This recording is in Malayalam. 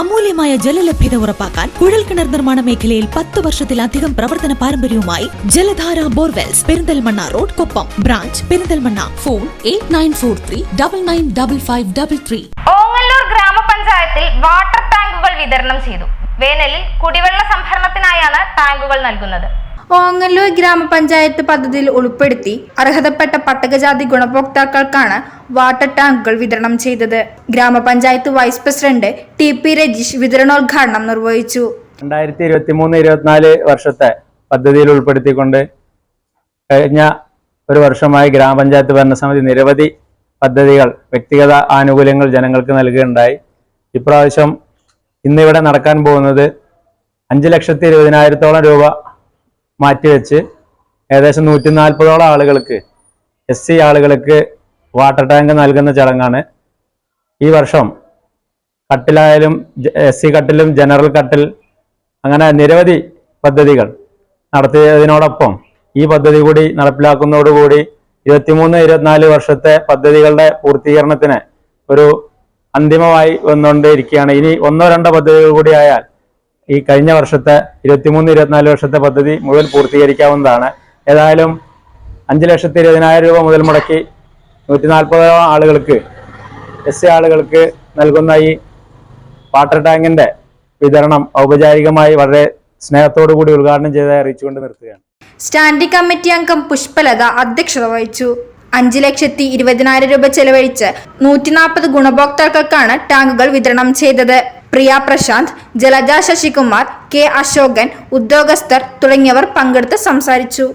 അമൂല്യമായ ജലലഭ്യത ഉറപ്പാക്കാൻ കുഴൽക്കിണർ നിർമ്മാണ മേഖലയിൽ പത്ത് വർഷത്തിലധികം പ്രവർത്തന പാരമ്പര്യവുമായി Jaladhara borewells Perinthalmanna road Koppam branch Perinthalmanna. Phone eight nine four three double nine double five double three. Ongallur ഗ്രാമപഞ്ചായത്തിൽ വാട്ടർ ടാങ്കുകൾ വിതരണം ചെയ്തു. വേനലിൽ കുടിവെള്ള സംഭരണത്തിനായാണ് ടാങ്കുകൾ നൽകുന്നത്. ഓങ്ങല്ലൂർ ഗ്രാമപഞ്ചായത്ത് പദ്ധതിയിൽ ഉൾപ്പെടുത്തി അർഹതപ്പെട്ട പട്ടികജാതി ഗുണഭോക്താക്കൾക്കാണ് വാട്ടർ ടാങ്കുകൾ വിതരണം ചെയ്തത്. ഗ്രാമപഞ്ചായത്ത് vice president T P Rajeesh വിതരണോദ്ഘാടനം നിർവഹിച്ചു. രണ്ടായിരത്തി ഇരുപത്തി മൂന്ന് ഇരുപത്തിനാല് വർഷത്തെ പദ്ധതിയിൽ ഉൾപ്പെടുത്തിക്കൊണ്ട് കഴിഞ്ഞ ഒരു വർഷമായി ഗ്രാമപഞ്ചായത്ത് ഭരണസമിതി നിരവധി പദ്ധതികൾ വ്യക്തിഗത ആനുകൂല്യങ്ങൾ ജനങ്ങൾക്ക് നൽകുകയുണ്ടായി. ഇപ്രാവശ്യം ഇന്നിവിടെ നടക്കാൻ പോകുന്നത് അഞ്ച് ലക്ഷത്തി ഇരുപതിനായിരത്തോളം രൂപ മാറ്റിവെച്ച് ഏകദേശം നൂറ്റി നാൽപ്പതോളം ആളുകൾക്ക് എസ് സി ആളുകൾക്ക് വാട്ടർ ടാങ്ക് നൽകുന്ന ചടങ്ങാണ്. ഈ വർഷം കട്ടിലായാലും എസ് സി കട്ടിലും ജനറൽ കട്ടിൽ അങ്ങനെ നിരവധി പദ്ധതികൾ നടത്തിയതിനോടൊപ്പം ഈ പദ്ധതി കൂടി നടപ്പിലാക്കുന്നതോടുകൂടി ഇരുപത്തിമൂന്ന് ഇരുപത്തിനാല് വർഷത്തെ പദ്ധതികളുടെ പൂർത്തീകരണത്തിന് ഒരു അന്തിമമായി വന്നുകൊണ്ടേയിരിക്കുകയാണ്. ഇനി ഒന്നോ രണ്ടോ പദ്ധതികൾ കൂടിയായാൽ ഈ കഴിഞ്ഞ വർഷത്തെ ഇരുപത്തിമൂന്ന് ഇരുപത്തിനാല് വർഷത്തെ പദ്ധതി മുഴുവൻ പൂർത്തീകരിക്കാവുന്നതാണ്. ഏതായാലും അഞ്ച് ലക്ഷത്തി ഇരുപതിനായിരം രൂപ മുതൽ മുടക്കി നൂറ്റി നാൽപ്പതോളം ആളുകൾക്ക് എസ് സി ആളുകൾക്ക് നൽകുന്ന ഈ വാട്ടർ ടാങ്കിന്റെ വിതരണം ഔപചാരികമായി വളരെ സ്നേഹത്തോടു കൂടി ഉദ്ഘാടനം ചെയ്തതായി അറിയിച്ചുകൊണ്ട് നിർത്തുകയാണ്. സ്റ്റാൻഡിംഗ് കമ്മിറ്റി അംഗം പുഷ്പലത അധ്യക്ഷത വഹിച്ചു. അഞ്ച് ലക്ഷത്തി ഇരുപതിനായിരം രൂപ ചെലവഴിച്ച് നൂറ്റി നാൽപ്പത് ഗുണഭോക്താക്കൾക്കാണ് ടാങ്കുകൾ വിതരണം ചെയ്തത്. പ്രിയ പ്രശാന്ത് ജലജ ശശികുമാർ കെ അശോകൻ ഉദ്യോഗസ്ഥർ തുടങ്ങിയവർ പങ്കെടുത്ത് സംസാരിച്ചു.